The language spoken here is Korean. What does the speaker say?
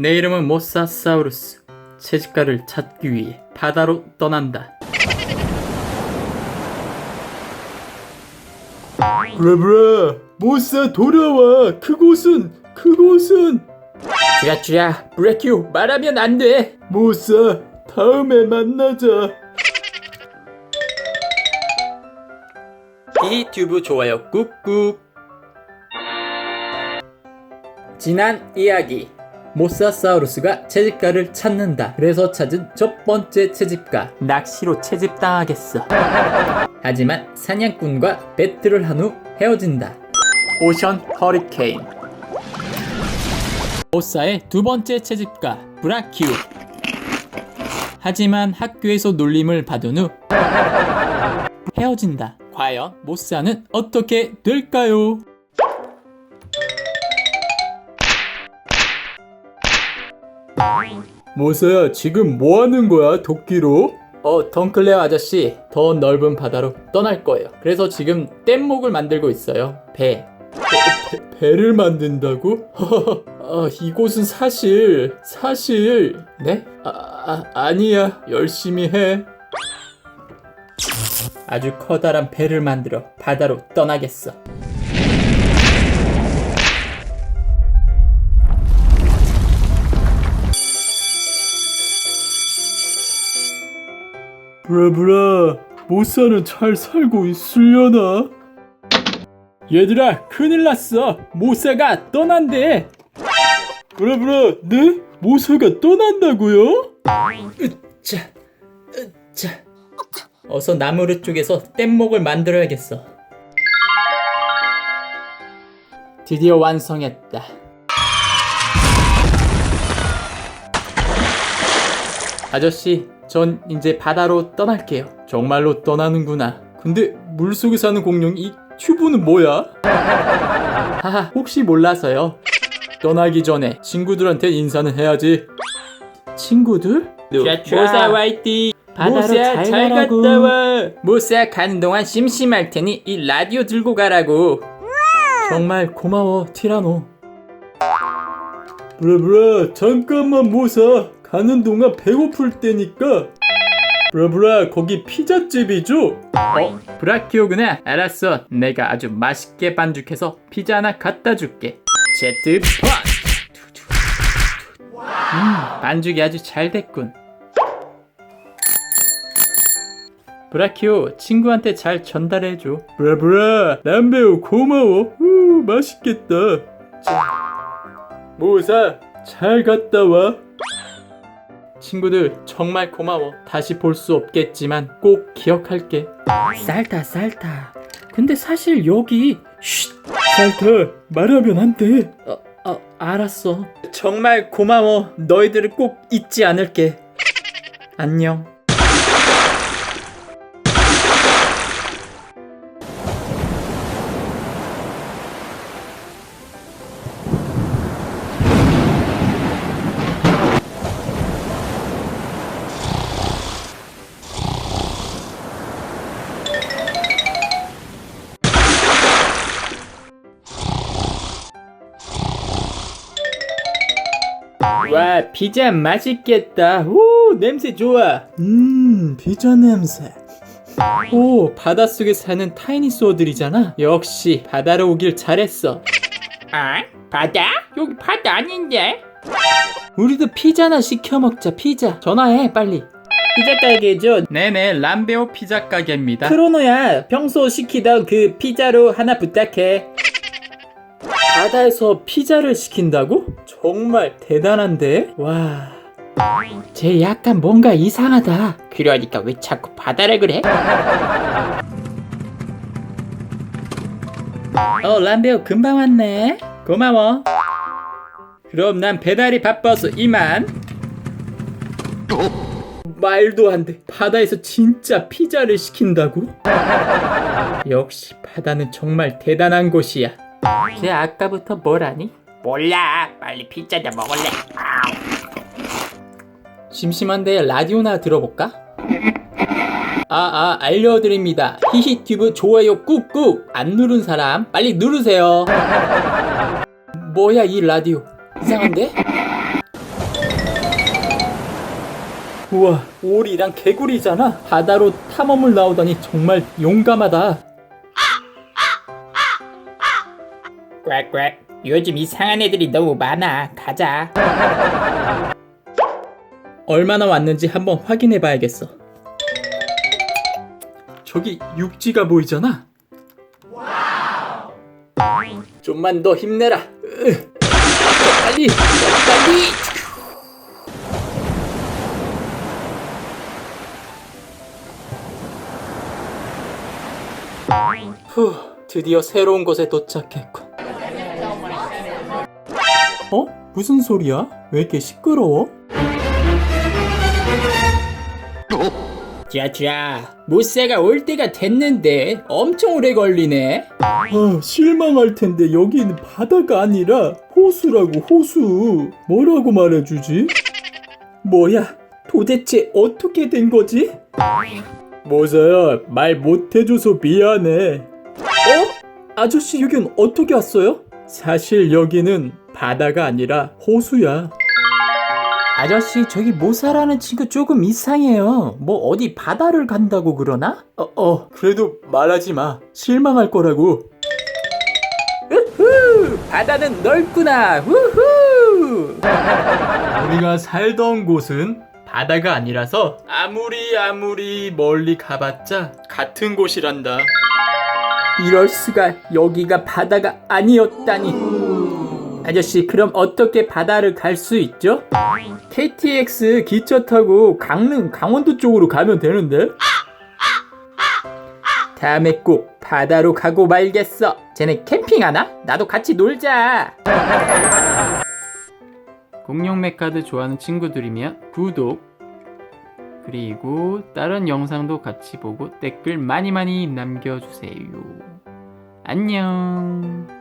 내 이름은 모사사우루스. 채집가를 찾기 위해 바다로 떠난다. 브라브라 모사 돌아와 그곳은 그곳은 주야 주야 브레큐 말하면 안 돼. 모사 다음에 만나자 이 튜브 좋아요 꾹꾹. 지난 이야기. 모사사우루스가 채집가를 찾는다. 그래서 찾은 첫 번째 채집가. 낚시로 채집당하겠어. 하지만 사냥꾼과 배틀을 한 후 헤어진다. 오션 허리케인. 모사의 두 번째 채집가 브라큐. 하지만 학교에서 놀림을 받은 후 헤어진다. 과연 모사는 어떻게 될까요? 모사야 지금 뭐 하는 거야 도끼로 어, 덩클레어 아저씨, 더 넓은 바다로 떠날 거예요. 그래서 지금 뗏목을 만들고 있어요. 배. 배를 만든다고 아 이곳은 사실 사실 네? 아, 아 아니야 열심히 해 아주 커다란 배를 만들어 바다로 떠나겠어. 브라브라 모사는 잘 살고 있으려나 얘들아, 큰일 났어. 모사가 떠난대. 브라브라 네 모사가 떠난다고요 자, 자. 어서 나무를 쪽에서 뗏목을 만들어야겠어. 드디어 완성했다. 아저씨, 전 이제 바다로 떠날게요. 정말로 떠나는구나 근데 물속에 사는 공룡 이 튜브는 뭐야 하하, 혹시 몰라서요. 떠나기 전에 친구들한테 인사는 해야지 친구들? 모사 화이팅! 바다로 모사, 잘 갔다 와. 모사 가는 동안 심심할 테니 이 라디오 들고 가라고. 정말 고마워 티라노 브라브라 잠깐만 모사 가는 동안 배고플 때니까 브라브라 거기 피자집이죠? 어, 브라키오구나. 알았어. 내가 아주 맛있게 반죽해서 피자 하나 갖다 줄게. 제트 펀. 음, 반죽이 아주 잘 됐군. 브라키오, 친구한테 잘 전달해줘. 브라브라 남배우 고마워 우 맛있겠다 모사 잘 갔다 와 친구들 정말 고마워. 다시 볼 수 없겠지만 꼭 기억할게. 쌀타 쌀타. 근데 사실 여기 쉿. 살타 말하면 안 돼 어, 어, 알았어. 정말 고마워. 너희들을 꼭 잊지 않을게. 안녕. 와, 피자 맛있겠다. 오, 냄새 좋아. 음 피자 냄새 오, 바닷속에 사는 타이니 소어들이잖아. 역시 바다로 오길 잘했어. 아? 바다? 여기 바다 아닌데? 우리도 피자나 시켜 먹자. 피자. 전화해 빨리. 피자 가게죠? 네네, 람베오 피자 가게입니다. 크로노야, 평소 시키던 그 피자로 하나 부탁해. 바다에서 피자를 시킨다고? 정말 대단한데? 와. 쟤 약간 뭔가 이상하다. 그러니까 왜 자꾸 바다를 그래? 어, 람베오 금방 왔네. 고마워. 그럼 난 배달이 바빠서 이만. 말도 안 돼. 바다에서 진짜 피자를 시킨다고? 역시 바다는 정말 대단한 곳이야. 쟤 아까부터 뭐라니? 몰라 빨리 피자 좀 먹을래 심심한데 라디오나 들어볼까? 아, 아, 알려드립니다. 히히튜브 좋아요 꾹꾹! 안 누른 사람 빨리 누르세요. 뭐야, 이 라디오. 이상한데? 우와 오리랑 개구리잖아 바다로 탐험을 나오다니 정말 용감하다 꽥꽥. 요즘 이상한 애들이 너무 많아. 가자. 얼마나 왔는지 한번 확인해 봐야겠어. 저기 육지가 보이잖아 좀만 더 힘내라. 빨리, 더 빨리. 후 드디어 새로운 곳에 도착했군 어? 무슨 소리야? 왜 이렇게 시끄러워? 자자, 모세가 올 때가 됐는데 엄청 오래 걸리네. 아, 실망할 텐데 여기는 바다가 아니라 호수라고 호수. 뭐라고 말해주지? 뭐야? 도대체 어떻게 된 거지? 모사야, 말 못해줘서 미안해. 어? 아저씨 여긴 어떻게 왔어요? 사실 여기는 바다가 아니라 호수야. 아저씨, 저기 모사라는 친구 조금 이상해요. 뭐 어디 바다를 간다고 그러나? 어, 어, 그래도 말하지 마. 실망할 거라고. 바다는 넓구나. 후후. 우리가 살던 곳은 바다가 아니라서 아무리 아무리 멀리 가봤자 같은 곳이란다. 이럴 수가 여기가 바다가 아니었다니. 아저씨, 그럼 어떻게 바다를 갈 수 있죠? KTX 기차 타고 강릉 강원도 쪽으로 가면 되는데? 다음에 꼭 바다로 가고 말겠어. 쟤네 캠핑하나? 나도 같이 놀자. 공룡 메카드 좋아하는 친구들이면 구독 그리고 다른 영상도 같이 보고 댓글 많이 많이 남겨주세요. 안녕.